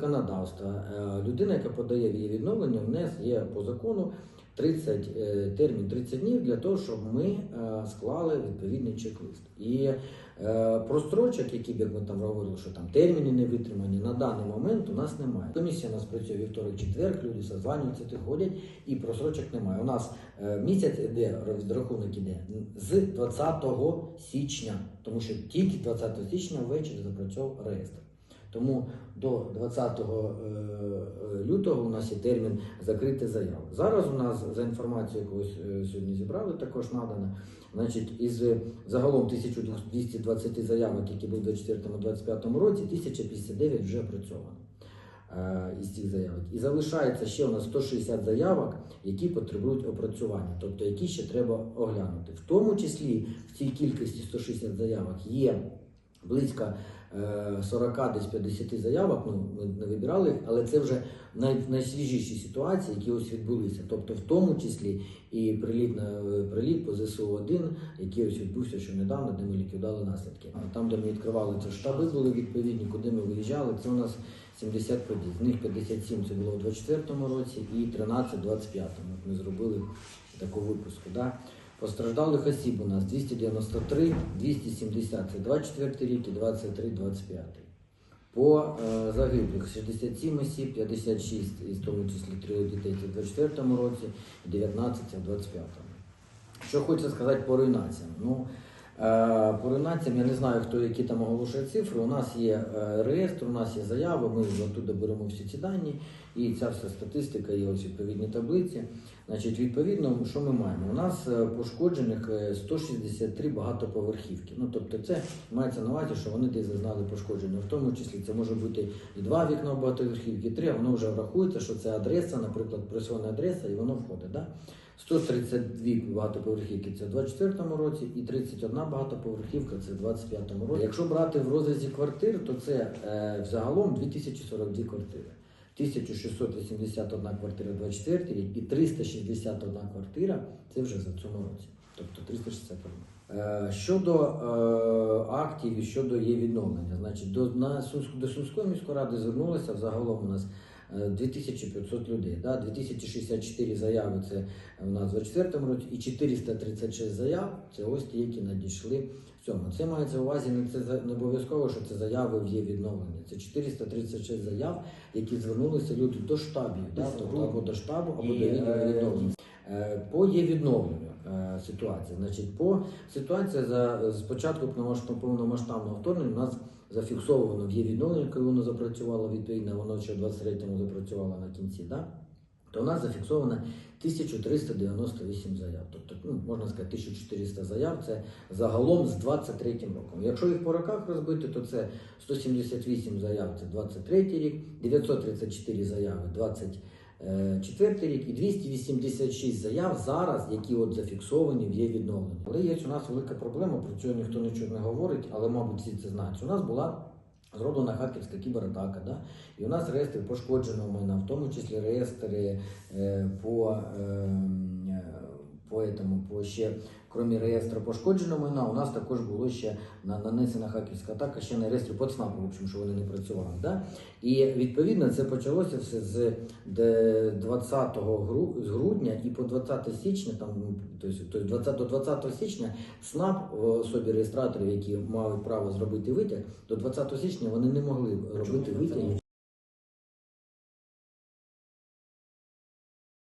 законодавства е, людина, яка подає її відновлення, в нас є по закону 30, е, термін 30 днів для того, щоб ми е, склали відповідний чек-лист. І прострочок, які як ми там говорили, що там терміни не витримані, на даний момент у нас немає. Комісія у нас працює вівторок, четвер, люди созванюються, ходять, і просрочок немає. У нас місяць іде, розрахунок іде з 20 січня, тому що тільки 20 січня ввечері запрацьовував реєстр. Тому до 20 е, е, лютого у нас є термін закрити заяву. Зараз у нас за інформацією, яку е, сьогодні зібрали, також надано. Значить, із загалом 1220 заявок, які були в 2024-2025 році, 1059 вже опрацьовано е, із цих заявок. І залишається ще у нас 160 заявок, які потребують опрацювання, тобто які ще треба оглянути. В тому числі в цій кількості 160 заявок є близько е, 40 десь 50 заявок. Ну ми не вибирали, але це вже най, найсвіжіші ситуації, які ось відбулися. Тобто, в тому числі і приліт на е, приліт по ЗСУ 1 який ось відбувся ще недавно, де ми ліквідували наслідки. Там, де ми відкривали це штаби, були відповідні, куди ми виїжджали. Це у нас 70 подій. З них 57 це було у 24-му році і 13 у 25-му. Ми зробили таку випуску. Да? Постраждалих осіб у нас 293, 270 це 24 рік і 23, 25. По е, загиблих 67 осіб, 56, із тому числі 3 дітей в 24 році, 19 це в 25-му. Що хочеться сказати по руйнаціям. Ну, по руйнаціям я не знаю, хто які там оголошує цифри. У нас є е, реєстр, у нас є заяви, ми оттуда беремо всі ці дані, і ця вся статистика є ось відповідні таблиці. Значить, відповідно, що ми маємо? У нас е, пошкоджених е, 163 багатоповерхівки. Ну, тобто, це мається на увазі, що вони десь зазнали пошкодження. В тому числі це може бути і два вікна в багатоповерхівки, і три, воно вже врахується, що це адреса, наприклад, пресована адреса, і воно входить. Да? 132 багатоповерхівки це в 24 році і 31 багатоповерхівка це в 25 році. Якщо брати в розрізі квартир, то це е, взагалом 2042 квартири. 1681 квартира 24 рік і 361 квартира це вже за цьому році. Тобто 361. Е, Щодо е, актів і щодо її відновлення, значить, до, на до Сумської міської ради звернулося взагалом у нас 2500 людей. Да? 2064 заяви це у нас в 24 році і 436 заяв це ось ті, які надійшли в цьому. Це мається в увазі не це за- не обов'язково, що це заяви в є відновлення. Це 436 заяв, які звернулися люди до штабів, да? тобто або до штабу, або до відновлення. Е, По є відновленню е, ситуації. Значить, по ситуація за з початку повномасштаб- повномасштабного вторгнення у нас зафіксовано в є відновлення, коли воно запрацювало відповідно, воно ще в 23-му запрацювало на кінці. Да? То у нас зафіксовано 1398 заяв. Тобто, ну, можна сказати, 1400 заяв це загалом з 23 роком. Якщо їх по роках розбити, то це 178 заяв це 23 рік, 934 заяви 24 рік і 286 заяв зараз, які от зафіксовані в є відновлені. Але є у нас велика проблема, про цього ніхто нічого не говорить, але, мабуть, всі це знають. У нас була зроблена хакерська кібератака, да? і у нас реєстри пошкодженого майна, в тому числі реєстри е, по, ем, е, по ще, крім реєстру пошкодженого майна, у нас також було ще на- нанесена хакерська атака ще на реєстрі по ЦНАПу, в общем, що вони не працювали. Да? І відповідно це почалося все з 20 гру, з грудня і по 20 січня, там, тобто, тобто 20, до 20 січня СНАП в особі реєстраторів, які мають право зробити витяг, до 20 січня вони не могли робити витяги